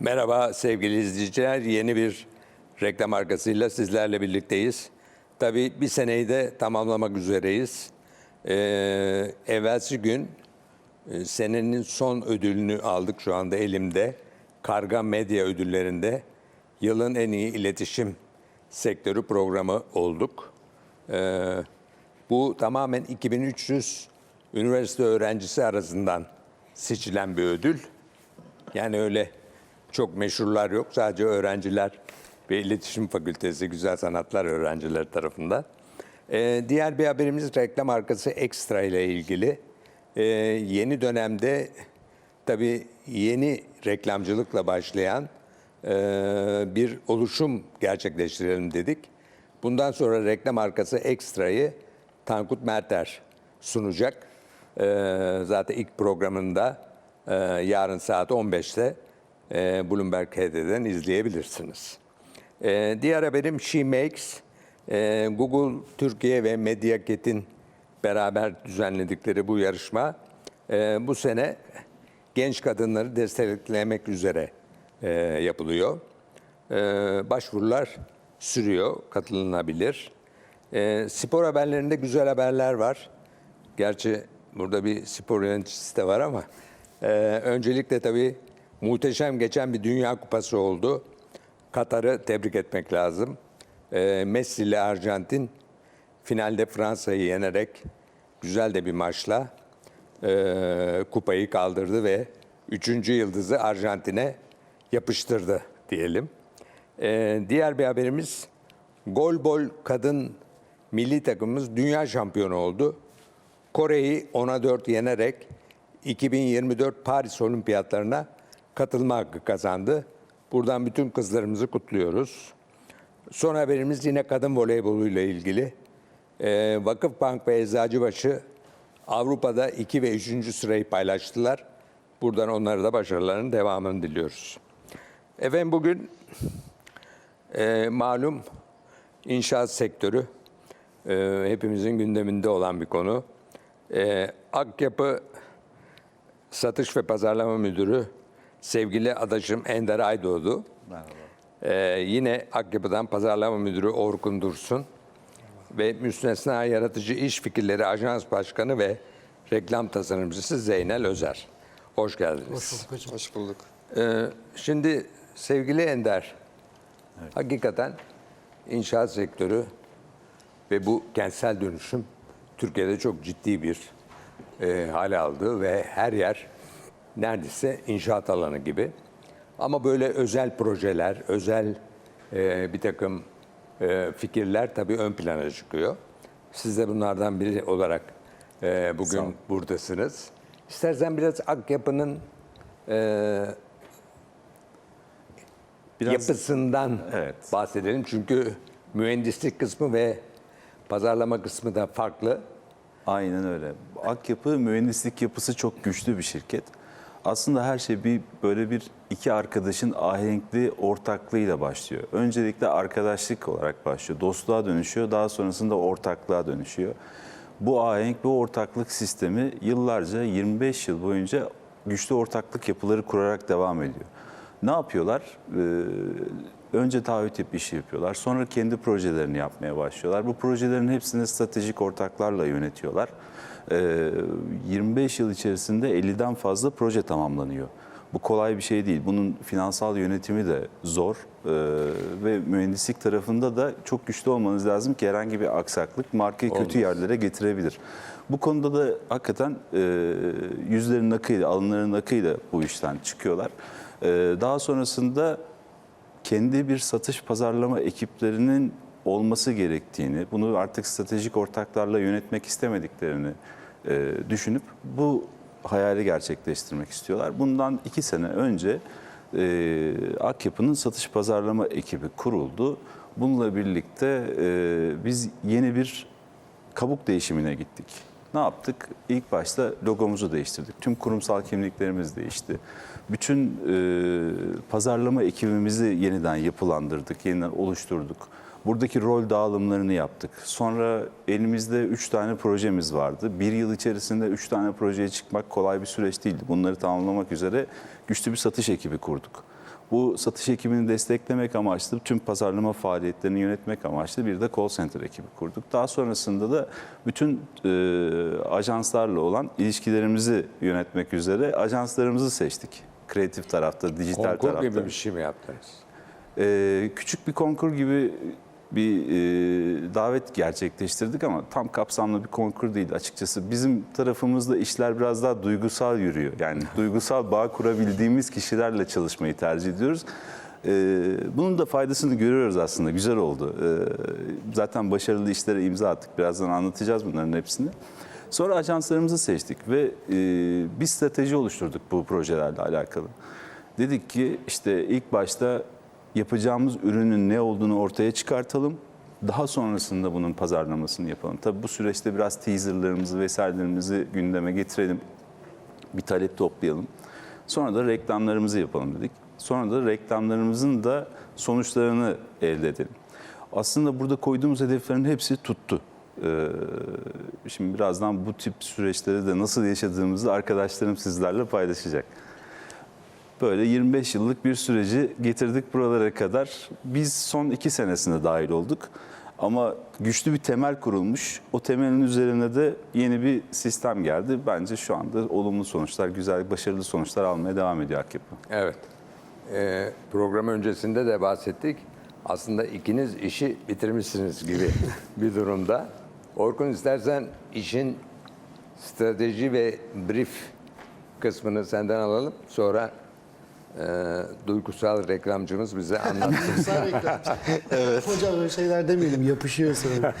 Merhaba sevgili izleyiciler. Yeni bir reklam arkasıyla sizlerle birlikteyiz. Tabii bir seneyi de tamamlamak üzereyiz. Ee, evvelsi gün e, senenin son ödülünü aldık şu anda elimde. Karga Medya ödüllerinde yılın en iyi iletişim sektörü programı olduk. Ee, bu tamamen 2300 üniversite öğrencisi arasından seçilen bir ödül. Yani öyle çok meşhurlar yok. Sadece öğrenciler ve İletişim Fakültesi Güzel Sanatlar öğrencileri tarafından. Ee, diğer bir haberimiz reklam arkası Ekstra ile ilgili. Ee, yeni dönemde tabii yeni reklamcılıkla başlayan e, bir oluşum gerçekleştirelim dedik. Bundan sonra reklam arkası Ekstra'yı Tankut Merter sunacak. Ee, zaten ilk programında e, yarın saat 15'te e, Bloomberg HD'den izleyebilirsiniz. E, diğer haberim She Makes. E, Google Türkiye ve Medyaket'in beraber düzenledikleri bu yarışma e, bu sene genç kadınları desteklemek üzere e, yapılıyor. E, başvurular sürüyor, katılınabilir. E, spor haberlerinde güzel haberler var. Gerçi burada bir spor yöneticisi de var ama e, öncelikle tabii muhteşem geçen bir Dünya Kupası oldu. Katar'ı tebrik etmek lazım. E, Messi ile Arjantin finalde Fransa'yı yenerek güzel de bir maçla e, kupayı kaldırdı ve üçüncü yıldızı Arjantin'e yapıştırdı diyelim. E, diğer bir haberimiz golbol kadın milli takımımız dünya şampiyonu oldu. Kore'yi 10'a 4 yenerek 2024 Paris Olimpiyatlarına katılma hakkı kazandı. Buradan bütün kızlarımızı kutluyoruz. Son haberimiz yine kadın voleyboluyla ilgili. Ee, Vakıfbank ve Eczacıbaşı Avrupa'da 2 ve 3. sırayı paylaştılar. Buradan onlara da başarılarının devamını diliyoruz. Efendim bugün e, malum inşaat sektörü e, hepimizin gündeminde olan bir konu. E, Akyapı Satış ve Pazarlama Müdürü sevgili adaşım Ender Aydoğdu. Merhaba. Ee, yine Akyapı'dan Pazarlama Müdürü Orkun Dursun ve Müstesna Yaratıcı İş Fikirleri Ajans Başkanı ve Reklam Tasarımcısı Zeynel Özer. Hoş geldiniz. Hoş bulduk. Ee, şimdi sevgili Ender, hakikaten inşaat sektörü ve bu kentsel dönüşüm Türkiye'de çok ciddi bir e, hal aldı ve her yer neredeyse inşaat alanı gibi. Ama böyle özel projeler, özel e, bir takım e, fikirler tabii ön plana çıkıyor. Siz de bunlardan biri olarak e, bugün buradasınız. İstersen biraz Akyapı'nın e, Biraz yapısından Evet. bahsedelim. Çünkü mühendislik kısmı ve pazarlama kısmı da farklı. aynen öyle. Akyapı mühendislik yapısı çok güçlü bir şirket. Aslında her şey bir böyle bir iki arkadaşın ahenkli ortaklığıyla başlıyor. Öncelikle arkadaşlık olarak başlıyor. Dostluğa dönüşüyor. Daha sonrasında ortaklığa dönüşüyor. Bu ahenk ve ortaklık sistemi yıllarca 25 yıl boyunca güçlü ortaklık yapıları kurarak devam ediyor. Ne yapıyorlar? Ee, önce taahhüt yap işi yapıyorlar. Sonra kendi projelerini yapmaya başlıyorlar. Bu projelerin hepsini stratejik ortaklarla yönetiyorlar. Ee, 25 yıl içerisinde 50'den fazla proje tamamlanıyor. Bu kolay bir şey değil. Bunun finansal yönetimi de zor Ee, ve mühendislik tarafında da çok güçlü olmanız lazım ki herhangi bir aksaklık markayı kötü yerlere getirebilir. Bu konuda da hakikaten e, yüzlerinin akıyla, alınlarının akıyla bu işten çıkıyorlar. Ee, daha sonrasında kendi bir satış pazarlama ekiplerinin olması gerektiğini, bunu artık stratejik ortaklarla yönetmek istemediklerini e, düşünüp bu hayali gerçekleştirmek istiyorlar. Bundan iki sene önce e, Akyapı'nın satış pazarlama ekibi kuruldu. Bununla birlikte e, biz yeni bir kabuk değişimine gittik. Ne yaptık? İlk başta logomuzu değiştirdik. Tüm kurumsal kimliklerimiz değişti. Bütün e, pazarlama ekibimizi yeniden yapılandırdık, yeniden oluşturduk. Buradaki rol dağılımlarını yaptık. Sonra elimizde üç tane projemiz vardı. Bir yıl içerisinde üç tane projeye çıkmak kolay bir süreç değildi. Bunları tamamlamak üzere güçlü bir satış ekibi kurduk. Bu satış ekibini desteklemek amaçlı, tüm pazarlama faaliyetlerini yönetmek amaçlı bir de call center ekibi kurduk. Daha sonrasında da bütün e, ajanslarla olan ilişkilerimizi yönetmek üzere ajanslarımızı seçtik. Kreatif tarafta, dijital Konkur tarafta. gibi bir şey mi yaptınız? Ee, küçük bir konkur gibi bir e, davet gerçekleştirdik ama tam kapsamlı bir konkur değil açıkçası. Bizim tarafımızda işler biraz daha duygusal yürüyor. Yani duygusal bağ kurabildiğimiz kişilerle çalışmayı tercih ediyoruz. Ee, bunun da faydasını görüyoruz aslında. Güzel oldu. Ee, zaten başarılı işlere imza attık. Birazdan anlatacağız bunların hepsini. Sonra ajanslarımızı seçtik ve e, bir strateji oluşturduk bu projelerle alakalı. Dedik ki işte ilk başta yapacağımız ürünün ne olduğunu ortaya çıkartalım. Daha sonrasında bunun pazarlamasını yapalım. Tabii bu süreçte biraz teaserlarımızı vesairelerimizi gündeme getirelim. Bir talep toplayalım. Sonra da reklamlarımızı yapalım dedik. Sonra da reklamlarımızın da sonuçlarını elde edelim. Aslında burada koyduğumuz hedeflerin hepsi tuttu. Ee, şimdi birazdan bu tip süreçleri de nasıl yaşadığımızı arkadaşlarım sizlerle paylaşacak. Böyle 25 yıllık bir süreci getirdik buralara kadar. Biz son iki senesinde dahil olduk. Ama güçlü bir temel kurulmuş. O temelin üzerine de yeni bir sistem geldi. Bence şu anda olumlu sonuçlar, güzel, başarılı sonuçlar almaya devam ediyor Akyapı. Evet. Ee, program öncesinde de bahsettik. Aslında ikiniz işi bitirmişsiniz gibi bir durumda. Orkun istersen işin strateji ve brief kısmını senden alalım. Sonra e, duygusal reklamcımız bize reklam. evet. Hocam öyle şeyler demeyelim yapışıyor sonra.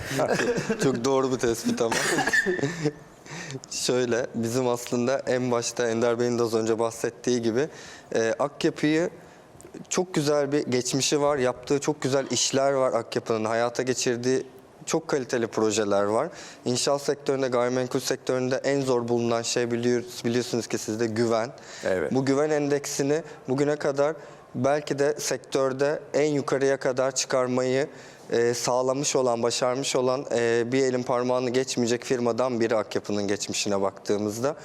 Çok doğru bir tespit ama. Şöyle bizim aslında en başta Ender Bey'in de az önce bahsettiği gibi e, Akyapı'yı çok güzel bir geçmişi var. Yaptığı çok güzel işler var Akyapı'nın. Hayata geçirdiği çok kaliteli projeler var. İnşaat sektöründe, gayrimenkul sektöründe en zor bulunan şey biliyorsunuz ki sizde güven. Evet. Bu güven endeksini bugüne kadar belki de sektörde en yukarıya kadar çıkarmayı e, sağlamış olan, başarmış olan e, bir elin parmağını geçmeyecek firmadan biri Akyapı'nın geçmişine baktığımızda.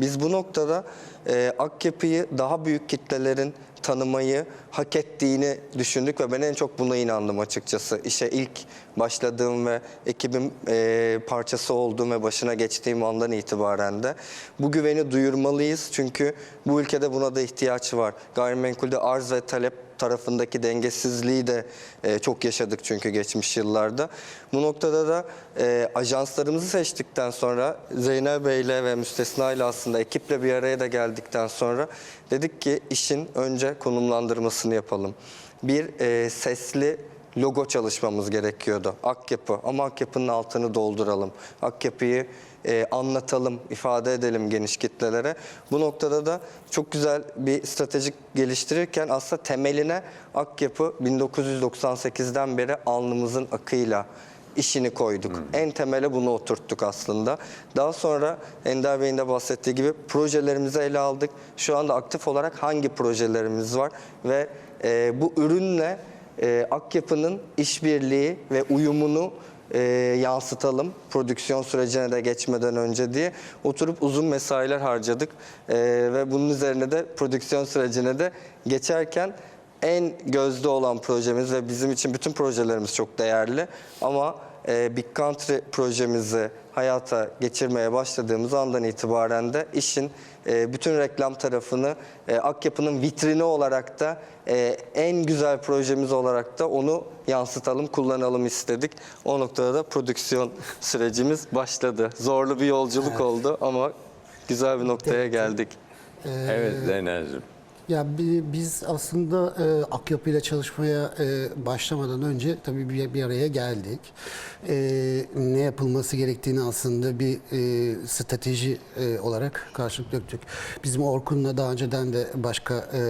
Biz bu noktada e, Akyapı'yı daha büyük kitlelerin tanımayı hak ettiğini düşündük ve ben en çok buna inandım açıkçası. İşe ilk başladığım ve ekibin e, parçası olduğum ve başına geçtiğim andan itibaren de bu güveni duyurmalıyız. Çünkü bu ülkede buna da ihtiyaç var. Gayrimenkulde arz ve talep tarafındaki dengesizliği de e, çok yaşadık çünkü geçmiş yıllarda. Bu noktada da e, ajanslarımızı seçtikten sonra Zeynel Bey'le ve Müstesna ile aslında ekiple bir araya da geldikten sonra dedik ki işin önce konumlandırmasını yapalım. Bir e, sesli logo çalışmamız gerekiyordu. Akyapı ama Akyapı'nın altını dolduralım. Akyapı'yı e, anlatalım, ifade edelim geniş kitlelere. Bu noktada da çok güzel bir stratejik geliştirirken aslında temeline Akyapı 1998'den beri alnımızın akıyla işini koyduk. En temele bunu oturttuk aslında. Daha sonra Ender Bey'in de bahsettiği gibi projelerimizi ele aldık. Şu anda aktif olarak hangi projelerimiz var ve e, bu ürünle e, Akyapı'nın işbirliği ve uyumunu e, yansıtalım prodüksiyon sürecine de geçmeden önce diye oturup uzun mesailer harcadık. E, ve bunun üzerine de prodüksiyon sürecine de geçerken en gözde olan projemiz ve bizim için bütün projelerimiz çok değerli. Ama e, Big Country projemizi hayata geçirmeye başladığımız andan itibaren de işin e, bütün reklam tarafını e, Akyapı'nın vitrini olarak da e, en güzel projemiz olarak da onu yansıtalım, kullanalım istedik. O noktada da prodüksiyon sürecimiz başladı. Zorlu bir yolculuk oldu ama güzel bir noktaya geldik. evet Zeynel'cim. Ya bi- biz aslında e, Akyapı ile çalışmaya e, başlamadan önce tabii bir, bir araya geldik. E, ne yapılması gerektiğini aslında bir e, strateji e, olarak karşılık döktük. Bizim Orkun'la daha önceden de başka e,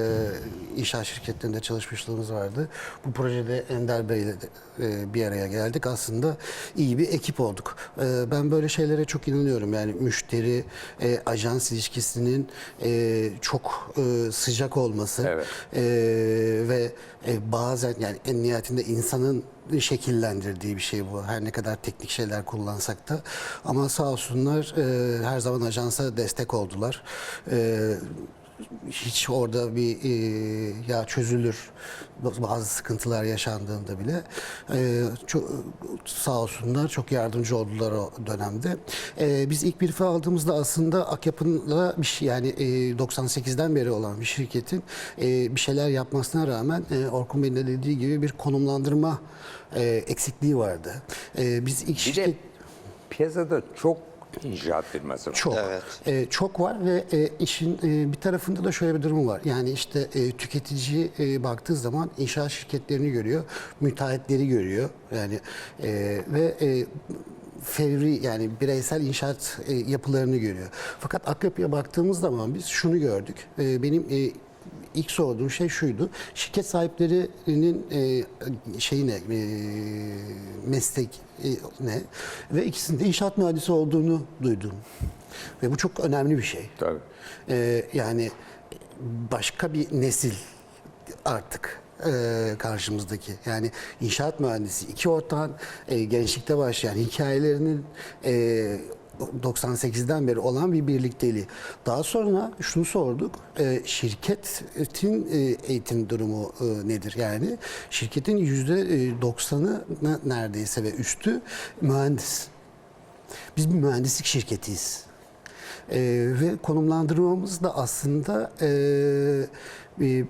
inşaat şirketlerinde çalışmışlığımız vardı. Bu projede Ender Bey'le de, e, bir araya geldik. Aslında iyi bir ekip olduk. E, ben böyle şeylere çok inanıyorum. Yani müşteri e, ajans ilişkisinin e, çok e, sıcak olması Evet. e, ve e, bazen yani en nihayetinde insanın şekillendirdiği bir şey bu. Her ne kadar teknik şeyler kullansak da. Ama sağ olsunlar e, her zaman ajansa destek oldular. E, hiç orada bir e, ya çözülür bazı sıkıntılar yaşandığında bile e, çok sağ olsunlar çok yardımcı oldular o dönemde. E, biz ilk brief'i aldığımızda aslında Akyapı'nla bir şey yani e, 98'den beri olan bir şirketin e, bir şeyler yapmasına rağmen e, Orkun Bey'in de dediği gibi bir konumlandırma e, eksikliği vardı. E, biz ilk Bir şirket piyasada çok inşaat firması var. çok. Evet. Ee, çok var ve e, işin e, bir tarafında da şöyle bir durum var. Yani işte e, tüketici e, baktığı zaman inşaat şirketlerini görüyor, müteahhitleri görüyor. Yani e, ve e, fevri yani bireysel inşaat e, yapılarını görüyor. Fakat Akyapı'ya baktığımız zaman biz şunu gördük. E, benim e, ilk sorduğum şey şuydu. Şirket sahiplerinin e, şeyine e, meslek e, ne ve ikisinde inşaat mühendisi olduğunu duydum. Ve bu çok önemli bir şey. Tabii. E, yani başka bir nesil artık e, karşımızdaki. Yani inşaat mühendisi iki ortağın e, gençlikte başlayan hikayelerinin e, 98'den beri olan bir birlikteliği. Daha sonra şunu sorduk. E, şirketin e, eğitim durumu e, nedir? Yani şirketin yüzde 90'ı ne- neredeyse ve üstü mühendis. Biz bir mühendislik şirketiyiz. Ee, ve konumlandırmamız da aslında e, bir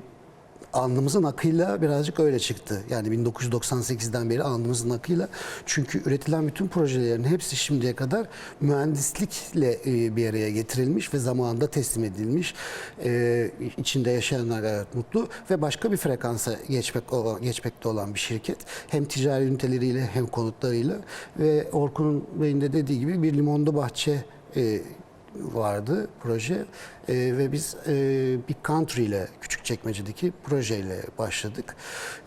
alnımızın akıyla birazcık öyle çıktı. Yani 1998'den beri alnımızın akıyla. Çünkü üretilen bütün projelerin hepsi şimdiye kadar mühendislikle e, bir araya getirilmiş ve zamanında teslim edilmiş. E, içinde yaşayanlar gayet mutlu ve başka bir frekansa geçmek olan, geçmekte olan bir şirket. Hem ticari üniteleriyle hem konutlarıyla ve Orkun'un Bey'in de dediği gibi bir limonlu bahçe e, vardı proje E, ve biz e, bir country ile Küçükçekmece'deki projeyle başladık.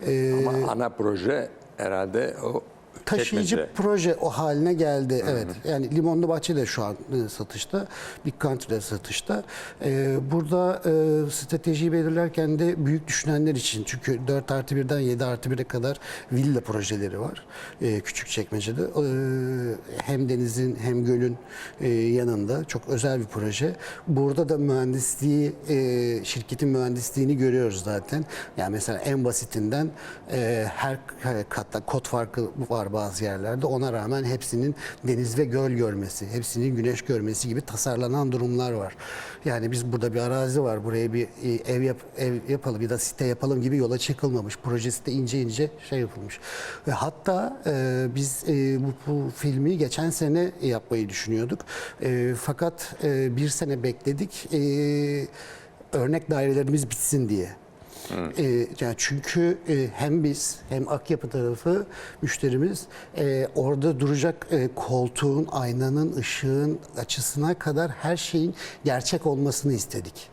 E, Ama ana proje herhalde o taşıyıcı çekmece. proje o haline geldi. Evet. Yani Limonlu Bahçe de şu an e, satışta. Big Country de satışta. E, burada e, stratejiyi belirlerken de büyük düşünenler için çünkü 4 artı 1'den 7 artı 1'e kadar villa projeleri var. E, Küçükçekmece'de. E, hem denizin hem gölün e, yanında. Çok özel bir proje. Burada da mühendisliği, e, şirketin mühendisliğini görüyoruz zaten. Yani mesela en basitinden e, her her katta kod farkı var bazı yerlerde. Ona rağmen hepsinin deniz ve göl görmesi, hepsinin güneş görmesi gibi tasarlanan durumlar var. Yani biz burada bir arazi var. Buraya bir e, ev yap, ev yapalım ya da site yapalım gibi yola çıkılmamış. Projesi de ince ince şey yapılmış. Ve hatta e, biz e, bu, bu filmi geçen sene yapmayı düşünüyorduk. E, fakat e, bir sene bekledik. E, örnek dairelerimiz bitsin diye. E, yani çünkü e, hem biz hem Akyapı tarafı müşterimiz e, orada duracak e, koltuğun, aynanın, ışığın açısına kadar her şeyin gerçek olmasını istedik.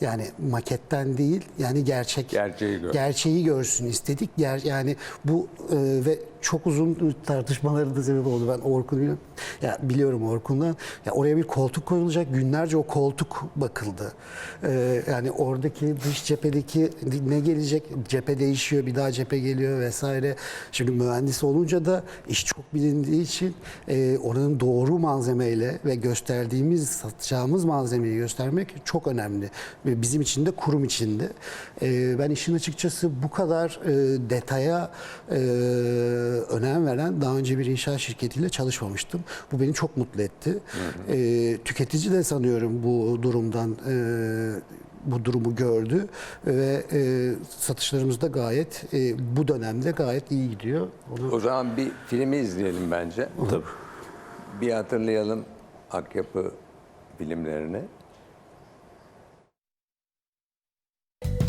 Yani maketten değil, yani gerçek Gerçeği gör. gerçeği görsün istedik. Ger, yani bu e, ve çok uzun tartışmaları da sebep oldu. Ben Orkun'u biliyorum. Ya biliyorum Orkun'dan. Ya oraya bir koltuk koyulacak. Günlerce o koltuk bakıldı. E, yani oradaki dış cephedeki ne gelecek? Cephe değişiyor, bir daha cephe geliyor vesaire. Şimdi mühendis olunca da iş çok bilindiği için e, oranın doğru malzemeyle ve gösterdiğimiz, satacağımız malzemeyi göstermek çok önemli. Bizim için de kurum için de. E, ben işin açıkçası bu kadar e, detaya e, önem veren daha önce bir inşaat şirketiyle çalışmamıştım. Bu beni çok mutlu etti. E, tüketici de sanıyorum bu durumdan e, bu durumu gördü ve e, satışlarımız da gayet e, bu dönemde gayet iyi gidiyor. Onu O zaman bir filmi izleyelim bence. Tabii. Bir hatırlayalım Akyapı filmlerini.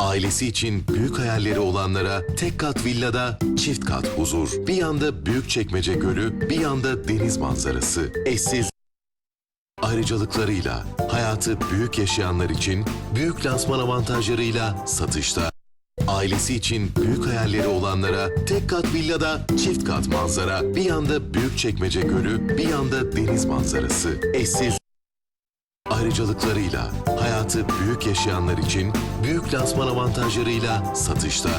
Ailesi için büyük hayalleri olanlara tek kat villada çift kat huzur. Bir yanda Büyükçekmece Gölü, bir yanda deniz manzarası. Eşsiz ayrıcalıklarıyla hayatı büyük yaşayanlar için büyük lansman avantajlarıyla satışta. Ailesi için büyük hayalleri olanlara tek kat villada çift kat manzara. Bir yanda Büyükçekmece Gölü, bir yanda deniz manzarası. Eşsiz ayrıcalıklarıyla hayatı büyük yaşayanlar için büyük lansman avantajlarıyla satışta.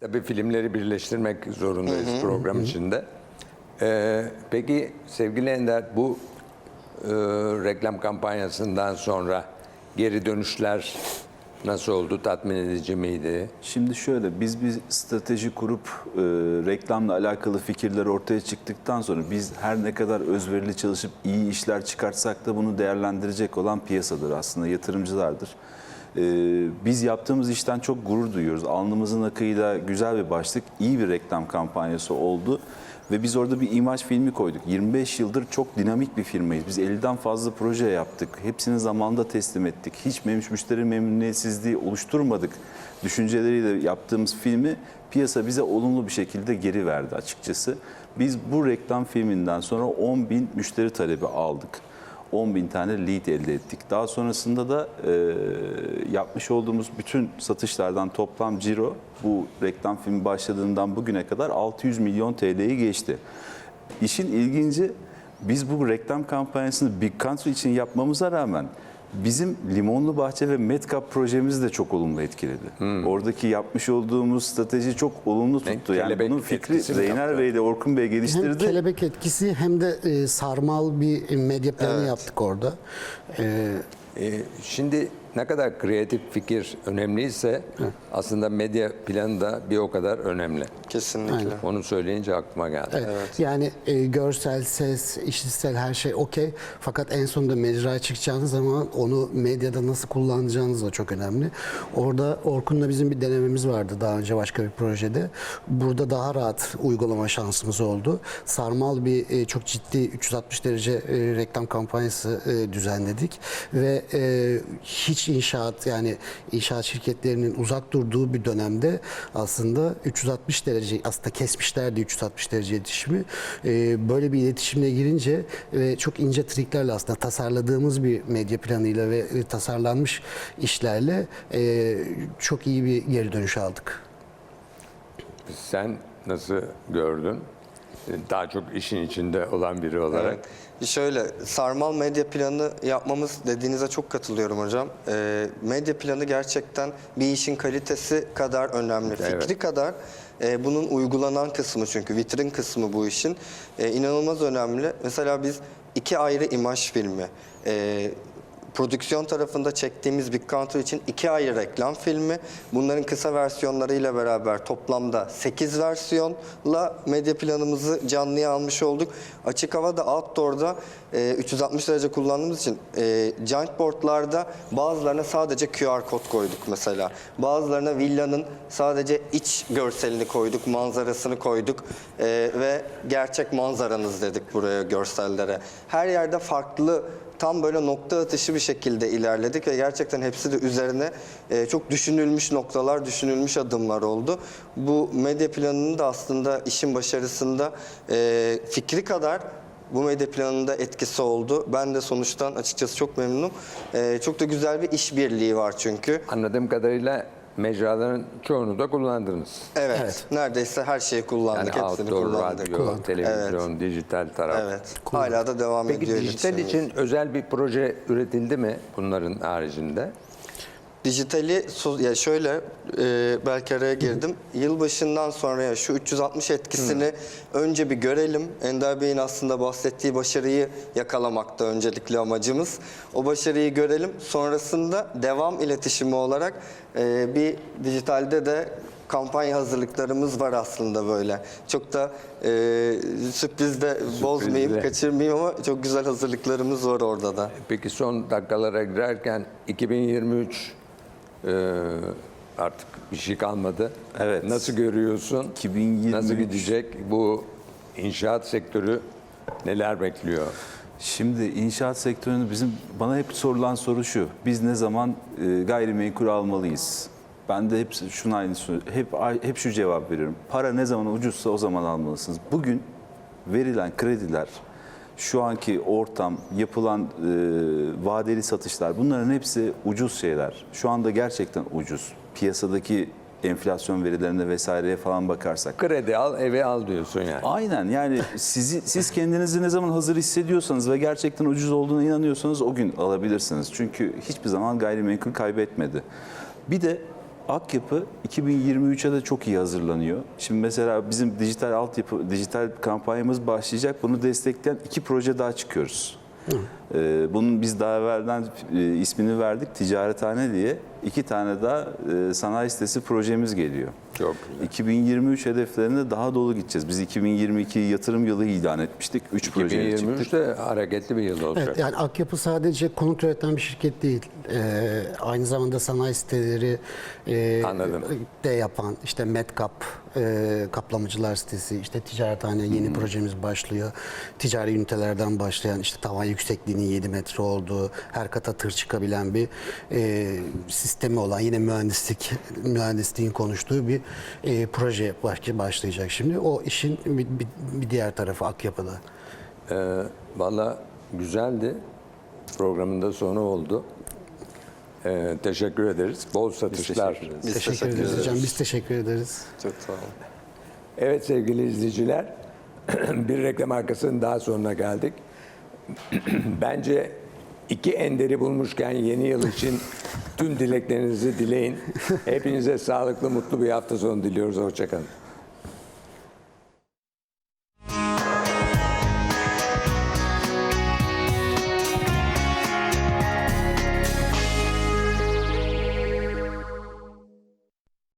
Tabii filmleri birleştirmek zorundayız program içinde. Ee, peki sevgili Ender bu e, reklam kampanyasından sonra Geri dönüşler nasıl oldu? Tatmin edici miydi? Şimdi şöyle biz bir strateji kurup e, reklamla alakalı fikirler ortaya çıktıktan sonra biz her ne kadar özverili çalışıp iyi işler çıkartsak da bunu değerlendirecek olan piyasadır aslında yatırımcılardır. E, biz yaptığımız işten çok gurur duyuyoruz. Alnımızın akıyla güzel bir başlık, iyi bir reklam kampanyası oldu. Ve biz orada bir imaj filmi koyduk. 25 yıldır çok dinamik bir firmayız. Biz 50'den fazla proje yaptık. Hepsini zamanında teslim ettik. Hiç müşteri memnuniyetsizliği oluşturmadık. Düşünceleriyle yaptığımız filmi piyasa bize olumlu bir şekilde geri verdi açıkçası. Biz bu reklam filminden sonra 10 bin müşteri talebi aldık. 10 bin tane lead elde ettik. Daha sonrasında da e, yapmış olduğumuz bütün satışlardan toplam ciro bu reklam filmi başladığından bugüne kadar 600 milyon TL'yi geçti. İşin ilginci biz bu reklam kampanyasını Big Country için yapmamıza rağmen bizim Limonlu Bahçe ve Medcap projemizi de çok olumlu etkiledi. Oradaki yapmış olduğumuz strateji çok olumlu tuttu. Yani kelebek bunun fikri yaptı? Bey ile Orkun Bey Hem geliştirdi. kelebek etkisi hem de e, sarmal bir medya planı yaptık orada. E, Ee, şimdi ne kadar kreatif fikir önemliyse aslında medya planı da bir o kadar önemli. Kesinlikle. Onu söyleyince aklıma geldi. Evet. Yani e, görsel, ses, işitsel her şey okey. Fakat en sonunda mecraya çıkacağınız zaman onu medyada nasıl kullanacağınız da çok önemli. Orada Orkun'la bizim bir denememiz vardı daha önce başka bir projede. Burada daha rahat uygulama şansımız oldu. Sarmal bir e, çok ciddi 360 derece e, reklam kampanyası e, düzenledik ve e, hiç inşaat yani inşaat şirketlerinin uzak durduğu bir dönemde aslında 360 derece aslında kesmişlerdi 360 derece iletişimi. E, böyle bir iletişimle girince ve çok ince triklerle aslında tasarladığımız bir medya planıyla ve tasarlanmış işlerle e, çok iyi bir geri dönüş aldık. Sen nasıl gördün? Daha çok işin içinde olan biri olarak. Evet. Şöyle sarmal medya planı yapmamız dediğinize çok katılıyorum hocam. Ee, medya planı gerçekten bir işin kalitesi kadar önemli. Evet. Fikri kadar e, bunun uygulanan kısmı çünkü vitrin kısmı bu işin e, inanılmaz önemli. Mesela biz iki ayrı imaj filmi e, prodüksiyon tarafında çektiğimiz Big Country için iki ayrı reklam filmi. Bunların kısa versiyonlarıyla beraber toplamda 8 versiyonla medya planımızı canlıya almış olduk. Açık havada outdoor'da e, 360 derece kullandığımız için e, giant boardlarda bazılarına sadece QR kod koyduk mesela. Bazılarına villanın sadece iç görselini koyduk, manzarasını koyduk e, ve gerçek manzaranız dedik buraya görsellere. Her yerde farklı tam böyle nokta atışı bir şekilde ilerledik ve gerçekten hepsi de üzerine e, çok düşünülmüş noktalar, düşünülmüş adımlar oldu. Bu medya planının da aslında işin başarısında e, fikri kadar bu medya planında etkisi oldu. Ben de sonuçtan açıkçası çok memnunum. E, çok da güzel bir işbirliği var çünkü. Anladığım kadarıyla mecraların çoğunu da kullandınız. Evet, Evet. neredeyse her şeyi Yani kullandık, hepsini outdoor, kullandık. radyo, televizyon, dijital taraf. Evet, hala da devam Peki ediyor dijital iletişimimiz. için özel bir proje üretildi mi bunların haricinde? Dijitali ya şöyle e, belki araya girdim. Yılbaşından sonra ya şu 360 etkisini önce bir görelim. Ender Bey'in aslında bahsettiği başarıyı yakalamakta öncelikli amacımız. O başarıyı görelim. Sonrasında devam iletişimi olarak e, bir dijitalde de kampanya hazırlıklarımız var aslında böyle. Çok da e, sürprizde bozmayayım, Sürprizle. kaçırmayayım ama çok güzel hazırlıklarımız var orada da. Peki son dakikalara girerken 2023 e, artık bir şey kalmadı. Evet. Nasıl görüyorsun? 2023 Nasıl gidecek bu inşaat sektörü neler bekliyor? Şimdi inşaat sektörünü bizim bana hep sorulan soru şu. Biz ne zaman e, gayrimenkul almalıyız? Ben de hep şunu aynı hep hep şu cevap veriyorum. Para ne zaman ucuzsa o zaman almalısınız. Bugün verilen krediler, şu anki ortam, yapılan e, vadeli satışlar bunların hepsi ucuz şeyler. Şu anda gerçekten ucuz. Piyasadaki enflasyon verilerine vesaireye falan bakarsak. Kredi al, eve al diyorsun yani. Aynen yani sizi siz kendinizi ne zaman hazır hissediyorsanız ve gerçekten ucuz olduğuna inanıyorsanız o gün alabilirsiniz. Çünkü hiçbir zaman gayrimenkul kaybetmedi. Bir de Akyapı 2023'e de çok iyi hazırlanıyor. Şimdi mesela bizim dijital altyapı, dijital kampanyamız başlayacak. Bunu destekleyen iki proje daha çıkıyoruz. Ee, bunun biz daha evvelden e, ismini verdik ticarethane diye. iki tane daha e, sanayi sitesi projemiz geliyor. Çok güzel. 2023 hedeflerine daha dolu gideceğiz. Biz 2022 yatırım yılı ilan etmiştik. 3 projeyle çıktık. 2023 de hareketli bir yıl olacak. Evet, yani Akyapı sadece konut üreten bir şirket değil. Ee, aynı zamanda sanayi siteleri e, Anladım. de yapan, işte Medcap, e, kaplamacılar sitesi, işte ticarethane yeni projemiz başlıyor. Ticari ünitelerden başlayan, işte tavan yüksekliğinin 7 metre olduğu, her kata tır çıkabilen bir e, sistemi olan, yine mühendislik mühendisliğin konuştuğu bir e, proje baş- başlayacak şimdi. O işin bir, bir, bir diğer tarafı Akyapı'da. Ee, Valla güzeldi. Programın da sonu oldu. Ee, teşekkür ederiz. Bol satışlar. teşekkür ederiz. Biz Teşekkür, teşekkür ederiz hocam. ederiz. Biz teşekkür ederiz. Çok sağ olun. Evet sevgili izleyiciler, bir reklam arkasının daha sonuna geldik. Bence iki enderi bulmuşken yeni yıl için tüm dileklerinizi dileyin. Hepinize sağlıklı, mutlu bir hafta sonu diliyoruz. Hoşçakalın.